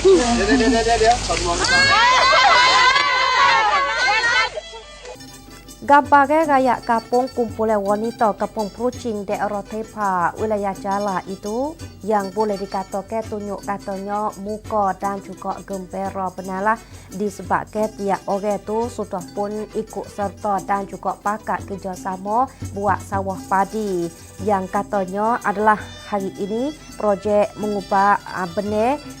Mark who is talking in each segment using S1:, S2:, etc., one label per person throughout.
S1: เดี๋ยวขอ
S2: Gambaran raya kampung kumpulan wanita kampung Prucing daerah Tepa, wilayah Jala itu yang boleh dikatakan tunjuk katanya muka dan juga gembira benalah disebabkan tiap orang itu sudah pun ikut serta dan juga pakat kerjasama buat sawah padi. Yang katanya adalah hari ini projek mengubah uh,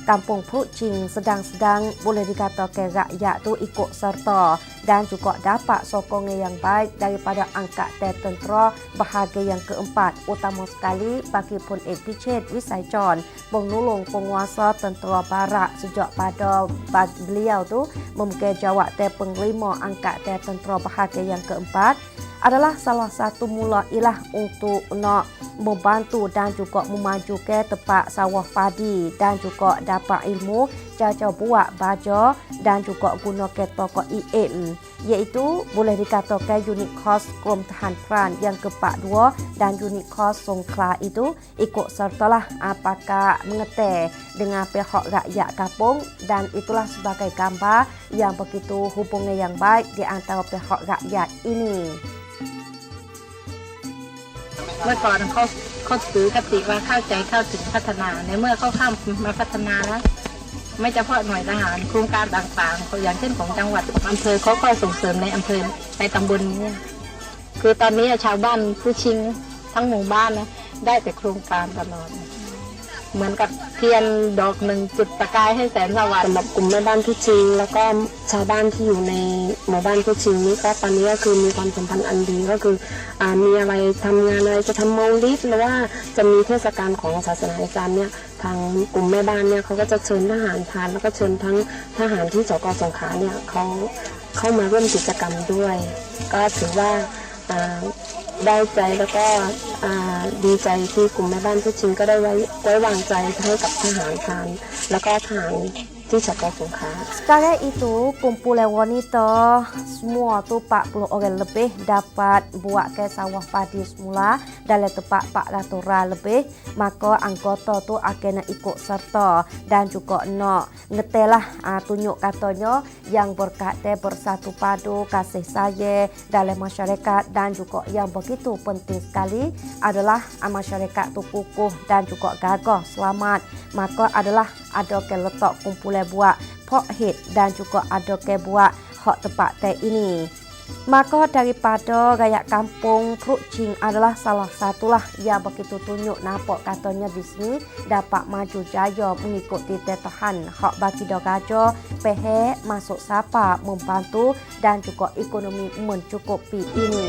S2: kampung Prucing sedang-sedang boleh dikatakan rakyat tu ikut serta dan juga dapat sokongan yang baik daripada angkat tentera. Bahagian yang keempat utama sekali bagi Pun Ek Pichet Wisaichon menolong penguasa tentera barat sejak pada beliau tu memegang jawab penglima angkat tentera bahagian yang keempat adalah salah satu mula ilah untuk nak membantu dan juga memajukan tempat sawah padi dan juga dapat ilmu cara buat baja dan juga guna toko IM iaitu boleh dikatakan unit kos Kuom Tahan Peran yang ke-42 dan unit kos Songkla itu ikut sertalah apakah mengeteh dengan pihak rakyat kampung dan itulah sebagai gambar yang begitu hubungan yang baik di antara pihak rakyat ini.
S3: เมื่อก่อนเขาเขาถือกติว่าเข้าใจเข้าถึงพัฒนา ในเมื่อเขาข้ามมาพัฒนาแล้ว ไม่เฉพาะหน่วยทหารโครงการต่างๆอย่างเช่นของจังหวัดอำเภอเขาก็ส่งเสริมในอำเภอในตำบลนี้คือตอนนี้ชาวบ้านผู้ชิงทั้งหมู่บ้านนะได้แต่โครงการตลอด เหมือนกับเทียนดอกหนึ่งจุดประกายให้แสงสว่าง
S4: สำหรับกลุ่มแม่บ้านผู้ชิง แล้วก็ชาวบ้านที่อยู่ในหมู่บ้านผู้ชิงนี้ก็ตอนนี้ก็คือมีความสัมพันธ์อันดีก็คืออมีอะไรทำงานอะไรจะทำมาลิดหรือว่าจะมีเทศกาลของศาสนาอิสลามเนี่ย ทางกลุ่มแม่บ้านเนี่ยเขาก็จะเชิญทหารทานแล้วก็เชิญทั้งทหารที่สกสงขลาเนี่ยเขาเข้ามาร่วมกิจกรรมด้วย ก็ถือว่าได้ใจแล้วก็ดีใจที่กลุ่มแม่บ้านผู้ชิงก็ได้ไว้ไว้วางใจให้กับทหารทานแล้วก็ทหาร di Jaga
S2: Sekarang itu, kumpulan wanita semua tu 40 orang lebih dapat buat ke sawah padi semula dalam tempat 400 orang lebih. Maka anggota tu akan ikut serta dan juga nak ngetelah uh, tunjuk katanya yang berkata bersatu padu kasih saya dalam masyarakat dan juga yang begitu penting sekali adalah ah, masyarakat tu kukuh dan juga gagah selamat. Maka adalah ada keletak kumpulan buat pok hit dan juga ada ke buat hak tempat teh ini. Maka daripada rakyat kampung Prucing adalah salah satulah yang begitu tunjuk nampak katanya di sini dapat maju jaya mengikuti tetahan hak bagi dogajo, pehe, masuk sapa, membantu dan juga ekonomi mencukupi ini.